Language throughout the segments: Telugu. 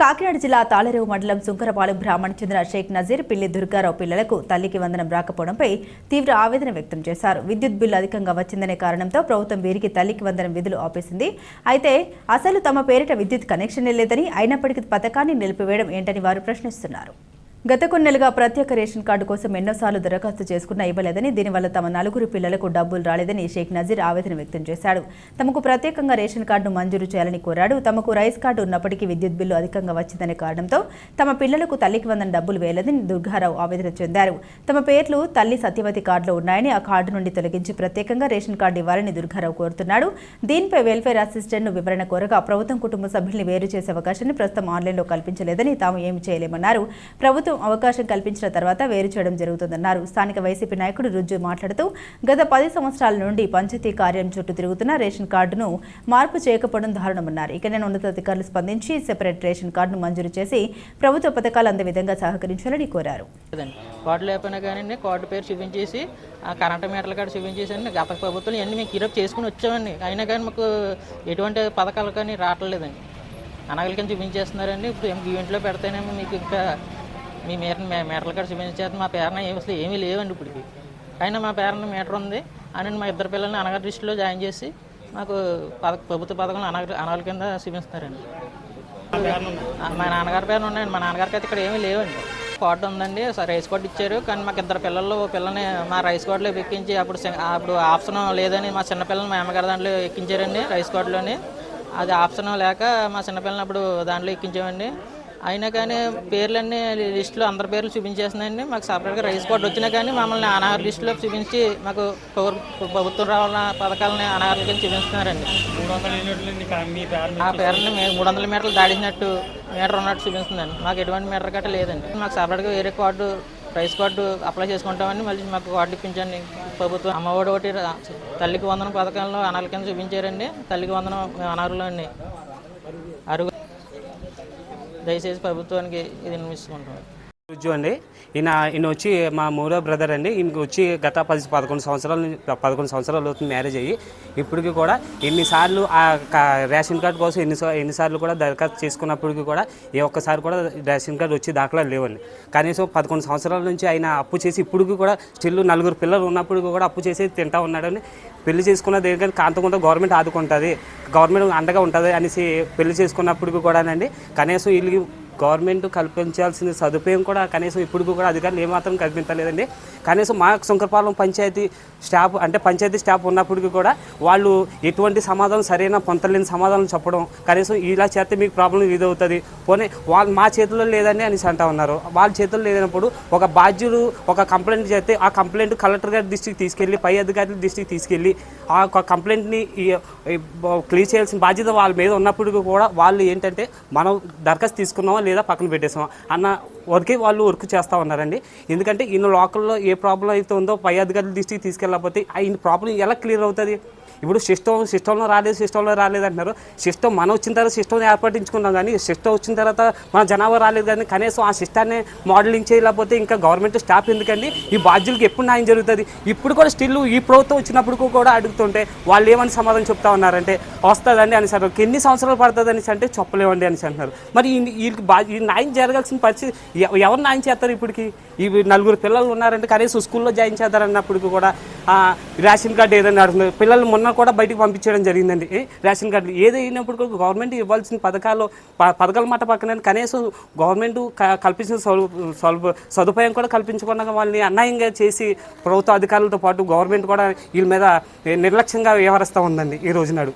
కాకినాడ జిల్లా తాళరేవు మండలం సుంకరపాలెం గ్రామానికి చెందిన షేక్ నజీర్ పిల్లి దుర్గారావు పిల్లలకు తల్లికి వందనం రాకపోవడంపై తీవ్ర ఆవేదన వ్యక్తం చేశారు. విద్యుత్ బిల్లు అధికంగా వచ్చిందనే కారణంతో ప్రభుత్వం వీరికి తల్లికి వందనం విధులు ఆపేసింది. అయితే అసలు తమ పేరిట విద్యుత్ కనెక్షన్ లేదని అయినప్పటికీ పథకాన్ని నిలిపివేయడం ఏంటని వారు ప్రశ్నిస్తున్నారు. గత కొన్నెలుగా ప్రత్యేక రేషన్ కార్డు కోసం ఎన్నోసార్లు దరఖాస్తు చేసుకున్నా ఇవ్వలేదని దీనివల్ల తమ నలుగురు పిల్లలకు డబ్బులు రాలేదని షేక్ నజీర్ ఆవేదన వ్యక్తం చేశాడు. తమకు ప్రత్యేకంగా రేషన్ కార్డును మంజూరు చేయాలని కోరాడు. తమకు రైస్ కార్డు ఉన్నప్పటికీ విద్యుత్ బిల్లు అధికంగా వచ్చిందనే కారణంతో తమ పిల్లలకు తల్లికి వందన డబ్బులు వేయలేదని దుర్గారావు ఆవేదన చెందారు. తమ పేర్లు తల్లి సత్యవతి కార్డులో ఉన్నాయని ఆ కార్డు నుండి తొలగించి ప్రత్యేకంగా రేషన్ కార్డు ఇవ్వాలని దుర్గారావు కోరుతున్నాడు. దీనిపై వెల్ఫేర్ అసిస్టెంట్ను వివరణ కోరగా ప్రభుత్వం కుటుంబ సభ్యుల్ని వేరు చేసే అవకాశాన్ని ప్రస్తుతం ఆన్లైన్లో కల్పించలేదని తాము ఏమి చేయలేమన్నారు. ప్రభుత్వం అవకాశం కల్పించిన తర్వాత వేరు చేయడం జరుగుతుందన్నారు. స్థానిక వైసీపీ నాయకుడు రుజు మాట్లాడుతూ గత పది సంవత్సరాల నుండి పంచాయతీ కార్యం చుట్టూ తిరుగుతున్న రేషన్ కార్డును మార్పు చేయకపోవడం దారుణమన్నారు. ఇకనే ఉన్నతాధికారులు స్పందించి సెపరేట్ రేషన్ కార్డును మంజూరు చేసి ప్రభుత్వ పథకాలు అందే విధంగా సహకరించాలని కోరారు. లేదండి. కార్డు లేకపోయినా కానీ కార్డు పేరు చూపించేసి కరెంటు మీటర్ల కార్డు చూపించేసి గత ప్రభుత్వం ఇవన్నీ మేము కిరప్ చేసుకుని వచ్చామండి. అయినా కానీ మాకు ఎటువంటి పథకాలు కానీ రావట్లేదండి. అనగలికని చూపించేస్తున్నారండి. ఇప్పుడు ఏం ఇంట్లో పెడితేనేమో మీకు ఇంకా మీ మీటర్ మీటర్ల కార్డు చూపించేస్తే మా పేరున ఏమి అసలు ఏమీ లేవండి ఇప్పటికి. అయినా మా పేరున మీటర్ ఉంది. అని మా ఇద్దరు పిల్లల్ని అనగ దృష్టిలో జాయిన్ చేసి మాకు పథక ప్రభుత్వ పథకాలు అనగ అనగల కింద చూపిస్తున్నారండి మా నాన్నగారి పేరు ఉన్నాయండి. మా నాన్నగారికి అయితే ఇక్కడ ఏమీ లేవండి. కార్డు ఉందండి. రైస్ కార్డు ఇచ్చారు. కానీ మాకు ఇద్దరు పిల్లలు ఓ పిల్లని మా రైస్ కార్డులో ఎక్కించి అప్పుడు అప్పుడు ఆప్షన్ లేదని మా చిన్న పిల్లల్ని మా అమ్మగారి దాంట్లో ఎక్కించారండి రైస్ కార్డులోని అది ఆప్షన్ లేక మా చిన్న పిల్లని అప్పుడు దాంట్లో ఎక్కించామండి. అయినా కానీ పేర్లన్నీ లిస్టులో అందరి పేర్లు చూపించేస్తున్నాయండి. మాకు సపరేట్గా రైస్ కార్డు వచ్చినా కానీ మమ్మల్ని అనాహార లిస్టులో చూపించి మాకు ప్రభుత్వం రావాలన్న పథకాలని అనాహార కింద చూపిస్తున్నారండి. ఆ పేర్లని పేరుని మేము మూడు వందల మీటర్లు దాడినట్టు మీటర్ ఉన్నట్టు చూపిస్తుందండి మాకు ఎటువంటి మీటర్ గట్ట లేదండి. మాకు సపరేట్గా వేరే కార్డు రైస్ కార్డు అప్లై చేసుకుంటామని మళ్ళీ మాకు కార్డు ఇప్పించండి. ప్రభుత్వం అమ్మఒడి ఒకటి తల్లికి వందనం పథకంలో అనాల కింద చూపించారండి. తల్లికి వందనం మేము అనారులో అరుగు దయచేసి ప్రభుత్వానికి ఇది వినిపిస్తుంటాం రుజు అండి. ఈయన ఈయన వచ్చి మా మూడో బ్రదర్ అండి. ఈయనకి వచ్చి గత పది పదకొండు సంవత్సరాల నుంచి పదకొండు సంవత్సరాలు అవుతుంది మ్యారేజ్ అయ్యి. ఇప్పటికి కూడా ఎన్నిసార్లు ఆ రేషన్ కార్డు కోసం ఎన్ని ఎన్నిసార్లు కూడా దరఖాస్తు చేసుకున్నప్పటికీ కూడా ఏ ఒక్కసారి కూడా రేషన్ కార్డు వచ్చి దాఖలాలు లేవండి. కనీసం పదకొండు సంవత్సరాల నుంచి ఆయన అప్పు చేసి ఇప్పటికి కూడా స్టిల్ నలుగురు పిల్లలు ఉన్నప్పటికీ కూడా అప్పు చేసి తింటా ఉన్నాడని పెళ్ళి చేసుకున్న దేనికని కాంతకుండా గవర్నమెంట్ ఆదుకుంటుంది. గవర్నమెంట్ అండగా ఉంటుంది అనేసి పెళ్ళి చేసుకున్నప్పటికీ కూడానండి. కనీసం వీళ్ళకి గవర్నమెంట్ కల్పించాల్సిన సదుపాయం కూడా కనీసం ఇప్పుడు కూడా అధికారులు ఏమాత్రం కల్పించలేదండి. కనీసం మా శంకరపాలెం పంచాయతీ స్టాఫ్ అంటే పంచాయతీ స్టాఫ్ ఉన్నప్పటికీ కూడా వాళ్ళు ఎటువంటి సమాధానం సరైన పొంతలేని సమాధానం చెప్పడం కనీసం ఇలా చేస్తే మీకు ప్రాబ్లం ఇది అవుతుంది. పోనీ వాళ్ళు మా చేతుల్లో లేదని అనేసి అంటా ఉన్నారు. వాళ్ళ చేతుల్లో లేనప్పుడు ఒక బాధ్యులు ఒక కంప్లైంట్ చేస్తే ఆ కంప్లైంట్ కలెక్టర్ గారి దృష్టికి తీసుకెళ్ళి పై అధికారుల దృష్టికి తీసుకెళ్ళి ఆ ఒక కంప్లైంట్ని క్లియర్ చేయాల్సిన బాధ్యత వాళ్ళ మీద ఉన్నప్పటికీ కూడా వాళ్ళు ఏంటంటే మనం దరఖాస్తు తీసుకున్నామా లేదా పక్కన పెట్టేసామా అన్న వరకే వాళ్ళు వర్క్ చేస్తూ ఉన్నారండి. ఎందుకంటే ఈయన లోకల్లో ఏ ప్రాబ్లం అయితే ఉందో పై అధికారుల దృష్టికి తీసుకెళ్ళకపోతే ఆయన ప్రాబ్లం ఎలా క్లియర్ అవుతుంది? ఇప్పుడు సిస్టమ్ సిస్టంలో రాలేదు సిస్టంలో రాలేదు అంటున్నారు. సిస్టమ్ మనం వచ్చిన తర్వాత సిస్టమ్ ఏర్పడించుకున్నాం కానీ సిస్టమ్ వచ్చిన తర్వాత మన జనాభా రాలేదు కానీ కనీసం ఆ సిస్టాన్ని మోడలింగ్ చేయలేకపోతే ఇంకా గవర్నమెంట్ స్టాఫ్ ఎందుకండి? ఈ బాధ్యులకు ఎప్పుడు న్యాయం జరుగుతుంది? ఇప్పుడు కూడా స్టిల్ ఈ ప్రభుత్వం వచ్చినప్పుడు కూడా అడుగుతుంటే వాళ్ళు ఏమని సమాధానం చెప్తా ఉన్నారంటే వస్తుందండి అని సార్ ఎన్ని సంవత్సరాలు పడుతుంది అనేసి అంటే చెప్పలేమండి అనేసి అంటున్నారు. మరి వీళ్ళకి బా ఈ న్యాయం జరగాల్సిన పరిస్థితి ఎవ- ఎవరు న్యాయం చేస్తారు ఇప్పటికి? ఈ నలుగురు పిల్లలు ఉన్నారంటే కనీసం స్కూల్లో జాయిన్ చేస్తారన్నప్పుడు కూడా రేషన్ కార్డు ఏదైనా అడుగుతున్నారు పిల్లలు మొన్న కూడా బయటకు పంపించడం జరిగిందండి. రేషన్ కార్డు ఏదైనప్పుడు కూడా గవర్నమెంట్ ఇవ్వాల్సిన పథకాలు ప- పథకాల మాట పక్కన కనీసం గవర్నమెంట్ క- కల్పించిన సౌ- సదుపాయం కూడా కల్పించకుండా వాళ్ళని అన్యాయంగా చేసి ప్రభుత్వ అధికారులతో పాటు గవర్నమెంట్ కూడా వీళ్ళ మీద నిర్లక్ష్యంగా వ్యవహరిస్తూ ఉందండి ఈ రోజునాడు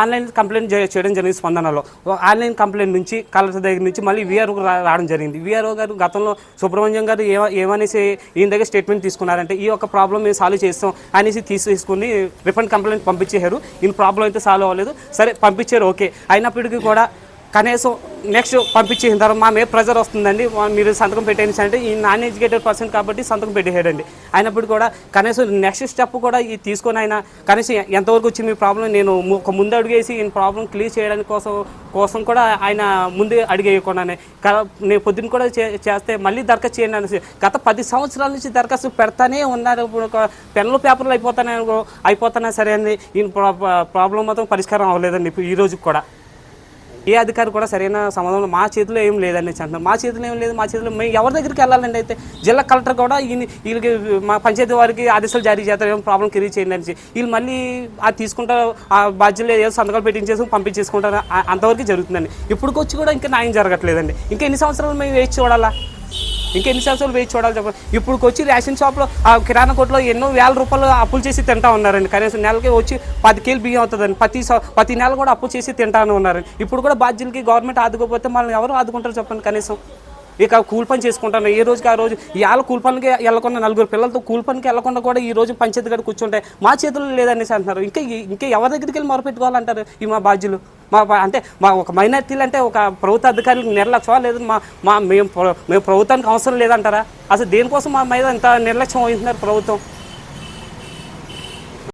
ఆన్లైన్ కంప్లైంట్ చేయడం జరిగింది స్పందనలో. ఆన్లైన్ కంప్లైంట్ నుంచి కలెక్టర్ దగ్గర నుంచి మళ్ళీ విఆర్ఓ రావడం జరిగింది. వీఆర్ఓ గారు గతంలో సుబ్రహ్మణ్యం గారు ఏమనేసి ఈయన దగ్గర స్టేట్మెంట్ తీసుకున్నారంటే ఈ యొక్క ప్రాబ్లం మేము సాల్వ్ చేస్తాం అనేసి తీసుకుని రిఫండ్ కంప్లైంట్ పంపించేశారు. ఈయన ప్రాబ్లం అయితే సాల్వ్ అవ్వలేదు. సరే పంపించారు ఓకే. అయినప్పటికీ కూడా కనీసం నెక్స్ట్ పంపించేసిన తర్వాత మా మీద ప్రెజర్ వస్తుందండి. మీరు సంతకం పెట్టేసి అంటే ఈ నాన్ ఎడ్యుకేటెడ్ పర్సన్ కాబట్టి సంతకం పెట్టేయడండి అయినప్పుడు కూడా కనీసం నెక్స్ట్ స్టెప్ కూడా ఈ తీసుకొని ఆయన కనీసం ఎంతవరకు వచ్చింది మీ ప్రాబ్లం నేను ఒక ముందు అడుగేసి ఈ ప్రాబ్లం క్లియర్ చేయడానికి కోసం కోసం కూడా ఆయన ముందే అడిగేయకుండానే. నేను పొద్దున్న కూడా చే- చేస్తే మళ్ళీ దరఖాస్తు చేయండి అనేసి. గత పది సంవత్సరాల నుంచి దరఖాస్తు పెడతానే ఉన్నారు. ఇప్పుడు ఒక పెన్నులు పేపర్లు అయిపోతానే అయిపోతానే సరే అండి. ఈ ప్రాబ్లం మాత్రం పరిష్కారం అవ్వలేదండి. ఇప్పుడు ఈ రోజుకి కూడా. ఏ అధికారి కూడా సరైన సమాధానం మా చేతిలో ఏం లేదని అంటున్నారు. మా చేతిలో ఏం లేదు మా చేతిలో మేము ఎవరి దగ్గరికి వెళ్ళాలండి అయితే? జిల్లా కలెక్టర్ కూడా వీళ్ళకి మా పంచాయతీ వారికి ఆదేశాలు జారీ చేస్తారు ఏం ప్రాబ్లం క్రియేట్ చేయండి అని వీళ్ళు మళ్ళీ అది తీసుకుంటారు ఆ బాధ్యతలు ఏదో సంతకాలు పెట్టించేసి పంపించేసుకుంటారు అంతవరకు జరుగుతుందండి. ఇప్పుడు వచ్చి కూడా ఇంకా న్యాయం జరగట్లేదండి. ఇంకా ఎన్ని సంవత్సరాలు మేము వేచి చూడాలా? ఇంకా ఎన్ని సంవత్సరాలు వేచి చూడాలి చెప్పండి ఇప్పుడు వచ్చి రేషన్ షాప్లో ఆ కిరాణా కొట్లో ఎన్నో వేల రూపాయలు అప్పులు చేసి తింటా ఉన్నారండి. కనీసం నెలకి వచ్చి పది కేలు బియ్యం అవుతుందండి. ప్రతి ప్రతి నెల కూడా అప్పు చేసి తింటానే ఉన్నారండి. ఇప్పుడు కూడా బాధ్యులకి గవర్నమెంట్ ఆదుకోకపోతే మనల్ని ఎవరు ఆదుకుంటారు చెప్పండి కనీసం? ఇక కూలి పని చేసుకుంటాను. ఏ రోజుకి ఆ రోజు ఇవాళ కూలి పనికి వెళ్ళకుండా నలుగురు పిల్లలతో కూలి పనికి వెళ్ళకుండా కూడా ఈ రోజు పంచాయతీ గడ కూర్చుంటే మా చేతుల్లో లేదనేసి అంటున్నారు. ఇంకా ఇంకా ఎవరి దగ్గరికి వెళ్ళి మొరపెట్టుకోవాలంటారు ఈ మా బాధ్యులు? మా అంటే మా ఒక మైనార్టీలు అంటే ఒక ప్రభుత్వ అధికారులకు నిర్లక్ష్యం లేదు మా మా మేము మేము ప్రభుత్వానికి అవసరం లేదంటారా? అసలు దేనికోసం మా మీద ఇంత నిర్లక్ష్యం వహిస్తున్నారు ప్రభుత్వం?